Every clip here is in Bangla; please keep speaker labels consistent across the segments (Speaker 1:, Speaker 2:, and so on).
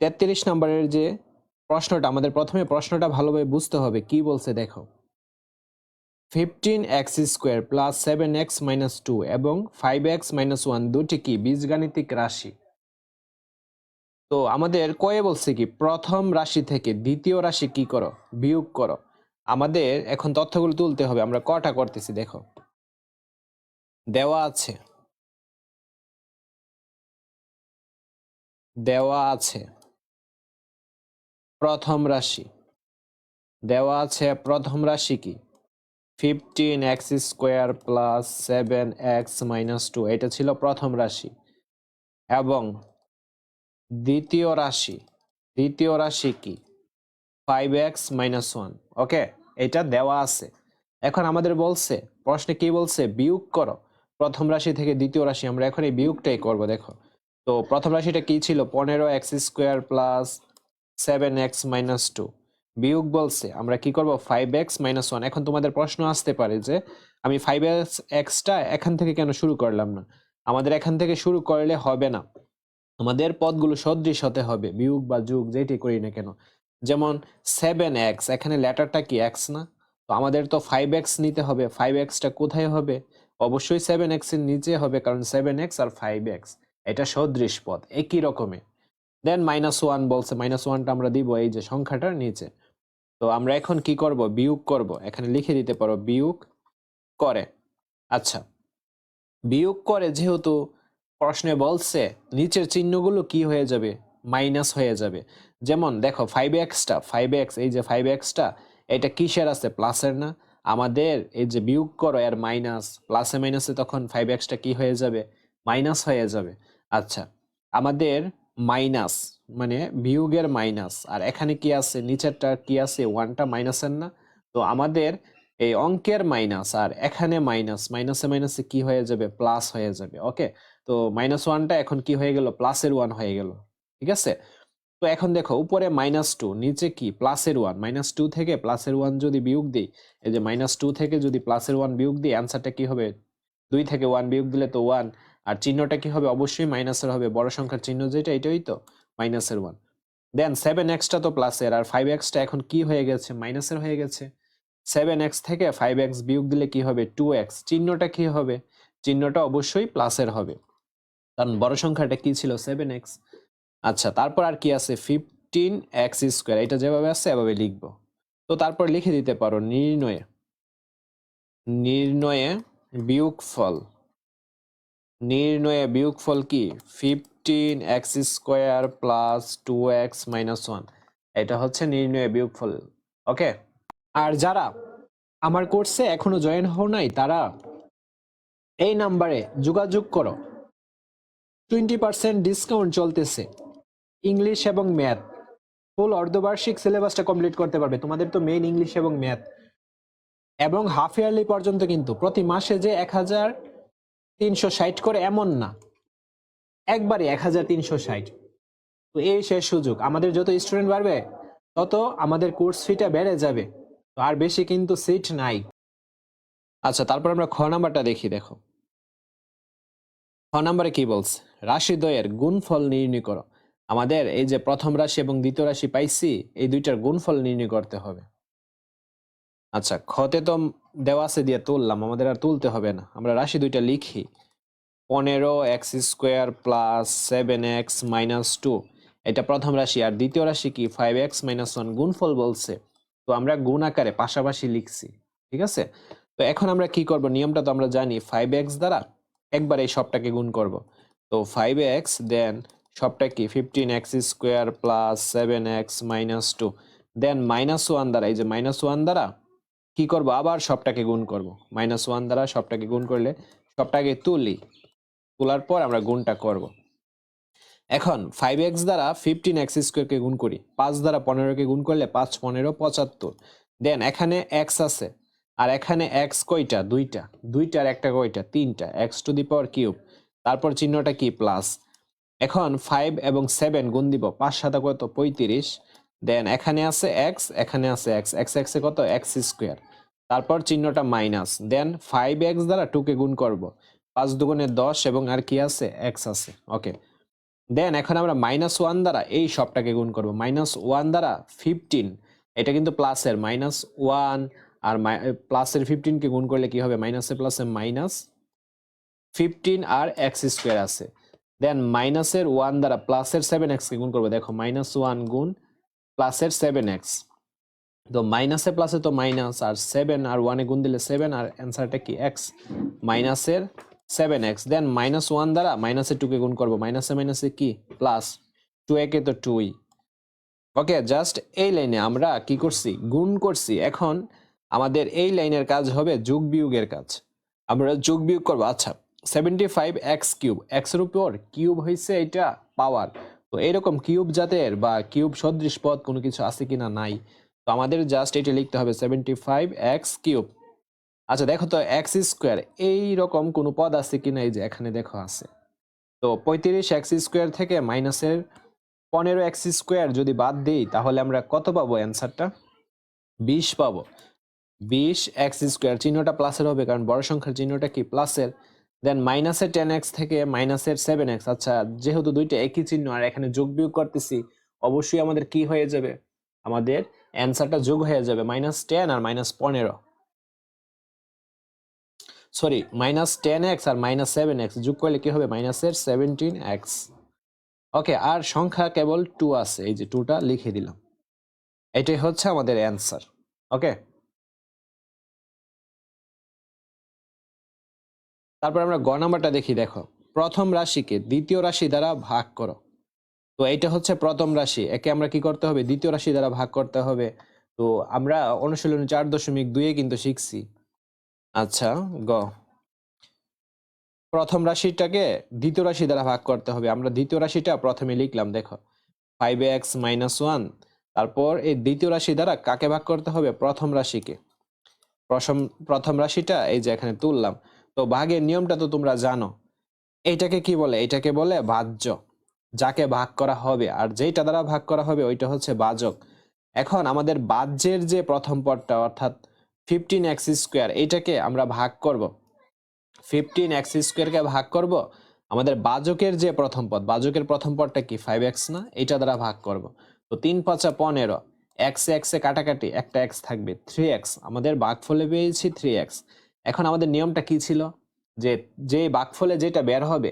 Speaker 1: তেত্রিশ নম্বরের যে প্রশ্নটা, আমাদের প্রথমে প্রশ্নটা ভালোভাবে বুঝতে হবে, কি বলছে দেখো। Fifteen X square plus seven X minus two এবং ফাইভ এক্স মাইনাস ওয়ান দুটি কি? বীজগাণিতিক রাশি। তো আমাদের কয়ে বলছে কি, প্রথম রাশি থেকে দ্বিতীয় রাশি কি করো? বিয়োগ করো। আমাদের এখন তথ্যগুলো তুলতে হবে, আমরা কটা করতেছি দেখো। দেওয়া আছে। দেওয়া আছে। প্রথম রাশি। দেওয়া আছে প্রথম রাশি কি? Fifteen X square plus seven X minus two এটা ছিল প্রথম রাশি। এবং দ্বিতীয় রাশি দ্বিতীয় রাশি কি? Five X minus one okay এটা দেওয়া আছে। এখন আমাদের বলছে, প্রশ্নে কি বলছে? বিয়োগ করো। প্রথম রাশি থেকে দ্বিতীয় রাশি, আমরা এখন এই বিয়োগটাই করব, দেখো। তো প্রথম রাশিটা কি ছিল? পনেরো X square plus seven X minus two বিয়োগ বলছে, আমরা কি করব? ফাইভ এক্স মাইনাস ওয়ান এখন তোমাদের প্রশ্ন আসতে পারে যে, আমি ফাইভ এক্স এক্সটা এখান থেকে কেন শুরু করলাম না? আমাদের এখান থেকে শুরু করলে হবে না। আমাদের পদগুলো সদৃশ হতে হবে, বিয়োগ বা যুগ যেটি করি না কেন। যেমন সেভেন এক্স এখানে লেটারটা কি এক্স না? তো আমাদের তো ফাইভ এক্স নিতে হবে ফাইভ এক্সটা কোথায় হবে? অবশ্যই সেভেন এক্সের নিচে হবে, কারণ সেভেন এক্স আর ফাইভ এক্স এটা সদৃশ পদ, একই রকমের দেন মাইনাস ওয়ান বলছে মাইনাস ওয়ানটা আমরা দিব এই যে সংখ্যাটার নিচে। তো আমরা এখন কি করব? বিয়োগ করব। এখানে লিখে দিতে পারো, বিয়োগ করে। আচ্ছা বিয়োগ করে যেহেতু প্রশ্নে বলছে, নিচের চিহ্নগুলো কি হয়ে যাবে? মাইনাস হয়ে যাবে। যেমন দেখো ফাইভ এক্সটা ফাইভ এক্স এই যে ফাইভ এক্সটা এটা কিসের আছে? প্লাসের না? আমাদের এই যে বিয়োগ করো, এর মাইনাস প্লাসে মাইনাসে তখন ফাইভ এক্সটা কি হয়ে যাবে? মাইনাস হয়ে যাবে। আচ্ছা আমাদের মাইনাস মানে বিয়োগের মাইনাস। আর এখানে কি আছে? নিচেরটা কি আছে? ওয়ানটা মাইনাসের না? তো আমাদের এই অঙ্কের মাইনাস আর এখানে মাইনাস, মাইনাসে মাইনাসে কি হয়ে যাবে? প্লাস হয়ে যাবে, ওকে? তো মাইনাস ওয়ানটা এখন কি হয়ে গেল? প্লাসের ওয়ান হয়ে গেল, ঠিক আছে? তো এখন দেখো, উপরে মাইনাস টু, নিচে কি? প্লাসের ওয়ান, মাইনাস টু থেকে প্লাসের ওয়ান যদি বিয়োগ দিই, এই যে মাইনাস টু থেকে যদি প্লাসের ওয়ান বিয়োগ দিই, অ্যান্সারটা কি হবে? দুই থেকে ওয়ান বিয়োগ দিলে তো ওয়ান আর চিহ্নটা কি হবে? অবশ্যই মাইনাসের হবে। বড় সংখ্যার চিহ্ন যেটা, এটাই তো মাইনাসের ওয়ান দেন সেভেন এক্সটা তো প্লাসের আর ফাইভ এক্সটা এখন কি হয়ে গেছে? মাইনাসের হয়ে গেছে। সেভেন এক্স থেকে ফাইভ এক্স বিয়োগ দিলে কি হবে? টু এক্স চিহ্নটা কি হবে? চিহ্নটা অবশ্যই প্লাসের হবে। কারণ বড় সংখ্যাটা কি ছিল? সেভেন এক্স আচ্ছা তারপর আর কি আছে? ফিফটিন এক্স স্কোয়ার এটা যেভাবে আছে, এভাবে লিখব। তো তারপর লিখে দিতে পারো নির্ণয়ে। নির্ণয়ে বিয়োগফল। নির্ণয়ে বিয়োগফল কি? Fifteen X square plus two X minus one এটা হচ্ছে নির্ণয়ে বিয়োগফল ওকে আর যারা আমার কোর্সে এখনও জয়েন হও নাই, তারা এই নাম্বারে যোগাযোগ করো। টোয়েন্টি পার্সেন্ট ডিসকাউন্ট চলতেছে। ইংলিশ এবং ম্যাথ ফুল অর্ধবার্ষিক সিলেবাসটা কমপ্লিট করতে পারবে। তোমাদের তো মেইন ইংলিশ এবং ম্যাথ এবং হাফ ইয়ারলি পর্যন্ত কিন্তু প্রতি মাসে যে এক হাজার তিনশো ষাট করে এমন না। একবারে এক হাজার তিনশো ষাট। তো এই শেষ সুযোগ। আমাদের যত স্টুডেন্ট বাড়বে, তত আমাদের কোর্স ফিটা বেড়ে যাবে। তো আর বেশি কিন্তু সিট নাই। আচ্ছা তারপর আমরা খ নাম্বারটা দেখি, দেখো। খ নাম্বারে কি বলছে? রাশি দ্বয়ের গুণফল নির্ণয় করো। আমাদের এই যে প্রথম রাশি এবং দ্বিতীয় রাশি পাইছি, এই দুইটার গুণফল নির্ণয় করতে হবে। আচ্ছা খতে তো দেওয়া আছে দিয়ে তুললাম, আমাদের আর তুলতে হবে না। আমরা রাশি দুইটা লিখি। পনেরো X square plus seven X minus two. এটা প্রথম রাশি, আর দ্বিতীয় রাশি কি? ফাইভ এক্স মাইনাস ওয়ান গুণফল বলছে। তো আমরা গুণ আকারে পাশাপাশি লিখছি, ঠিক আছে? তো এখন আমরা কি করব? নিয়মটা তো আমরা জানি, ফাইভ এক্স দ্বারা একবার এই সবটাকে গুণ করব। তো ফাইভ এক্স, দেন সবটা কি? Fifteen X square plus seven X minus two. Then minus one দ্বারা, এই যে মাইনাস ওয়ান দ্বারা কি করব? আবার সবটাকে গুণ করব। মাইনাস ওয়ান দ্বারা সবটাকে গুণ করলে সবটাকে তুলি। তোলার পর আমরা গুণটা করব। এখন ফাইভ এক্স দ্বারা ফিফটিন এক্স স্কোয়ারকে গুণ করি। পাঁচ দ্বারা পনেরোকে গুণ করলে পাঁচ, পনেরো, পঁচাত্তর। দেন এখানে এক্স আছে। আর এখানে এক্স কয়টা? দুইটা। দুইটার একটা কয়টা? তিনটা। X to the power cube তারপর চিহ্নটা কি? প্লাস এখন ফাইভ এবং সেভেন গুণ দিব। পাঁচ সাতা কত? পঁয়ত্রিশ। দেন এখানে আছে এক্স এখানে আছে এক্স এক্স এক্সে কত? এক্স স্কোয়ার তারপর চিহ্নটা মাইনাস দেন ফাইভ এক্স দ্বারা টুকে গুণ করব। পাঁচ দুগুণে দশ এবং আর কি আছে? এক্স আছে ওকে দেন এখন আমরা মাইনাস ওয়ান দ্বারা এই সবটাকে গুণ করব। মাইনাস ওয়ান দ্বারা ফিফটিন এটা কিন্তু প্লাসের মাইনাস ওয়ান আর প্লাসের ফিফটিনকে গুণ করলে কি হবে? মাইনাসে প্লাসে মাইনাস ফিফটিন আর এক্স স্কোয়ার আছে। দেন মাইনাসের ওয়ান দ্বারা প্লাসের সেভেন এক্সকে গুণ করব। দেখো মাইনাস ওয়ান গুণ প্লাসের সেভেন এক্স তো মাইনাসে প্লাসে তো মাইনাস আর সেভেন আর ওয়ানে গুণ দিলে সেভেন আর অ্যান্সারটা কি? এক্স মাইনাসের seven X then minus one দ্বারা মাইনাসের টুকে গুণ করব। মাইনাসে মাইনাসে কি? প্লাস টু একে তো টুই ওকে জাস্ট এই লাইনে আমরা কি করছি? গুণ করছি। এখন আমাদের এই লাইনের কাজ হবে যোগ বিয়োগের কাজ। আমরা যোগ বিয়োগ করব। আচ্ছা সেভেন্টি ফাইভ এক্স কিউব এক্সের উপর কিউব হয়েছে এটা পাওয়ার তো এরকম কিউব জাতের বা কিউব সদৃশ পদ কোনো কিছু আছে কি না নাই। তো আমাদের জাস্ট এটা লিখতে হবে সেভেন্টি ফাইভ এক্স কিউব। আচ্ছা দেখো তো এক্স স্কোয়ার এইরকম কোনো পদ আছে কিনা এই যে এখানে দেখো আছে। তো পঁয়ত্রিশ এক্স স্কোয়ার থেকে মাইনাসের পনেরো এক্স স্কোয়ার যদি বাদ দিই, তাহলে আমরা কত পাবো অ্যান্সারটা বিশ পাবো। বিশ এক্স স্কোয়ার চিহ্নটা প্লাসের হবে, কারণ বড় সংখ্যার চিহ্নটা কি প্লাসের দেন মাইনাসের টেন এক্স থেকে মাইনাসের সেভেন এক্স আচ্ছা যেহেতু দুইটা একই চিহ্ন, আর এখানে যোগ বিয়োগ করতেছি, অবশ্যই আমাদের কি হয়ে যাবে? আমাদের অ্যান্সারটা যোগ হয়ে যাবে মাইনাস টেন আর মাইনাস পনেরো। সরি মাইনাস টেন এক্স আর মাইনাস সেভেন এক্স যোগ করলে কি হবে? মাইনাসের সেভেন্টিন এক্স ওকে আর সংখ্যা কেবল টু আছে, এই যে টুটা লিখে দিলাম। এটাই হচ্ছে আমাদের অ্যান্সার ওকে তারপর আমরা গ নাম্বারটা দেখি, দেখো। প্রথম রাশিকে দ্বিতীয় রাশি দ্বারা ভাগ করো। তো এইটা হচ্ছে প্রথম রাশি। একে আমরা কি করতে হবে? দ্বিতীয় রাশি দ্বারা ভাগ করতে হবে। তো আমরা অনুশীলনী চার দশমিক দুইয়ে কিন্তু শিখছি। আচ্ছা গ। প্রথম রাশিটাকে দ্বিতীয় রাশি দ্বারা ভাগ করতে হবে। আমরা দ্বিতীয় রাশিটা প্রথমে লিখলাম, দেখো। ফাইভ এক্স মাইনাস ওয়ান তারপর এই দ্বিতীয় রাশি দ্বারা কাকে ভাগ করতে হবে? প্রথম রাশিকে। প্রথম প্রথম রাশিটা এই যে এখানে তুললাম। তো ভাগের নিয়মটা তো তোমরা জানো। এইটাকে কি বলে? এটাকে বলে ভাজ্য যাকে ভাগ করা হবে আর যেইটা দ্বারা ভাগ করা হবে ওইটা হচ্ছে বাজক। এখন আমাদের বাহ্যের যে প্রথম পদটা, অর্থাৎ ফিফটিন এক্স স্কোয়ার এইটাকে আমরা ভাগ করব। ফিফটিন এক্স স্কোয়ারকে ভাগ করব। আমাদের বাজকের যে প্রথম পদ, বাজকের প্রথম পদটা কি? ফাইভ এক্স না? এইটা দ্বারা ভাগ করব। তো তিন পাঁচা পনেরো এক্স এক্সে কাটাকাটি, একটা এক্স থাকবে থ্রি এক্স আমাদের ভাগফলে পেয়েছি থ্রি এক্স এখন আমাদের নিয়মটা কি ছিল? যে যে বাঘফলে যেটা বের হবে,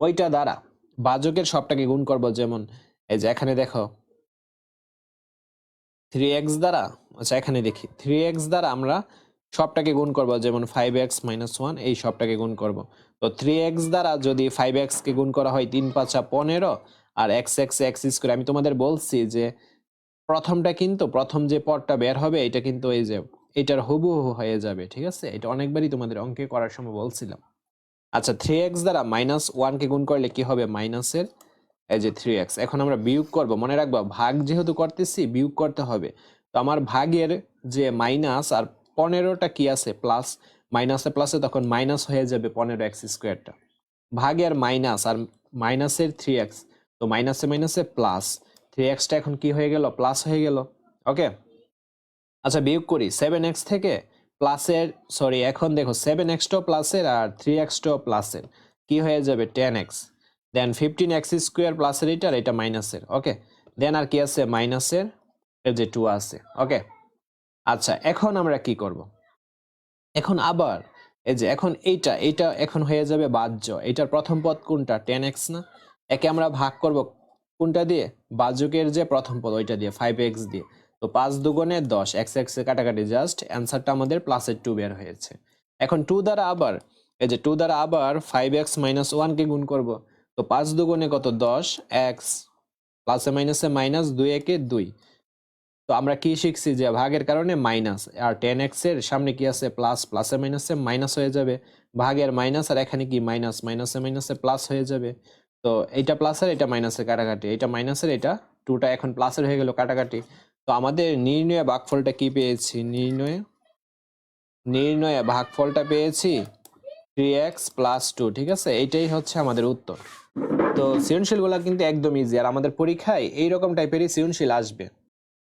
Speaker 1: ওইটা দ্বারা বাজকের সবটাকে গুণ করব যেমন, এই যে এখানে দেখো থ্রি এক্স দ্বারা আচ্ছা এখানে দেখি থ্রি এক্স দ্বারা আমরা সবটাকে গুণ করব যেমন ফাইভ এক্স মাইনাস ওয়ান এই সবটাকে গুণ করব। তো থ্রি এক্স দ্বারা যদি ফাইভ এক্সকে গুণ করা হয় তিন পাঁচা পনেরো, আর এক্স এক্স এক্স স্কোয়ার আমি তোমাদের বলছি যে প্রথমটা কিন্তু, প্রথম যে পদটা বের হবে এটা কিন্তু এই যে এটার হুবহু হয়ে যাবে, ঠিক আছে? এটা অনেকবারই তোমাদের অঙ্কে করার সময় বলছিলাম। আচ্ছা থ্রি এক্স দ্বারা মাইনাস ওয়ানকে গুণ করলে কি হবে? মাইনাসের এই যে থ্রি এক্স এখন আমরা বিয়োগ করব, মনে রাখবা, ভাগ যেহেতু করতেছি, বিয়োগ করতে হবে। তো আমার ভাগের যে মাইনাস আর পনেরোটা কি আছে? প্লাস মাইনাসে প্লাসে তখন মাইনাস হয়ে যাবে পনেরো এক্স স্কোয়ারটা ভাগের মাইনাস আর মাইনাসের থ্রি এক্স তো মাইনাসে মাইনাসে প্লাস থ্রি এক্সটা এখন কি হয়ে গেল? প্লাস হয়ে গেল। ওকে আচ্ছা বিয়োগ করি। সেভেন এক্স থেকে প্লাসের সরি এখন দেখো সেভেন এক্সটাও প্লাসের আর থ্রি এক্সটাও প্লাসের কি হয়ে যাবে? Ten X then fifteen X square প্লাসের এটার এটা মাইনাসের ওকে দেন আর কি আছে? মাইনাসের যে টু আছে ওকে আচ্ছা এখন আমরা কি করব? এখন আবার, এই যে এখন এইটা এইটা এখন হয়ে যাবে বাহ্য। এটার প্রথম পদ কোনটা? টেন এক্স না? একে আমরা ভাগ করব কোনটা দিয়ে? বাহ্যকের যে প্রথম পদ, ওইটা দিয়ে ফাইভ এক্স দিয়ে। তো পাঁচ দুগুণে দশ, এক্স এক্স কাটাকাটি জাস্ট অ্যান্সারটা আমাদের প্লাসের টু বের হয়েছে। এখন টু দ্বারা আবার, এই যে টু দ্বারা আবার ফাইভ এক্স মাইনাস ওয়ানকে গুণ করব, তো পাঁচ দুগুণে কত দশ, এক্স প্লাসে মাইনাসে মাইনাস দুই একে দুই। তো আমরা কি শিখছি যে ভাগের কারণে মাইনাস আর টেন এক্সের সামনে কি আছে প্লাস প্লাসে মাইনাসে মাইনাস হয়ে যাবে। ভাগের মাইনাস আর এখানে কি মাইনাস মাইনাসে মাইনাসে প্লাস হয়ে যাবে। তো এইটা প্লাসের এটা মাইনাসের কাটাকাটি এটা মাইনাসের এটা টুটা এখন প্লাসের হয়ে গেল কাটাকাটি। তো আমাদের নির্ণয় ভাগফলটা কি পেয়েছি? নির্ণয়? নির্ণয়ে ভাগফলটা পেয়েছি থ্রি এক্স প্লাস টু ঠিক আছে? এইটাই হচ্ছে আমাদের উত্তর। তো সৃজনশীলগুলো কিন্তু একদম ইজি আর আমাদের পরীক্ষায় এইরকম টাইপেরই সৃজনশীল আসবে।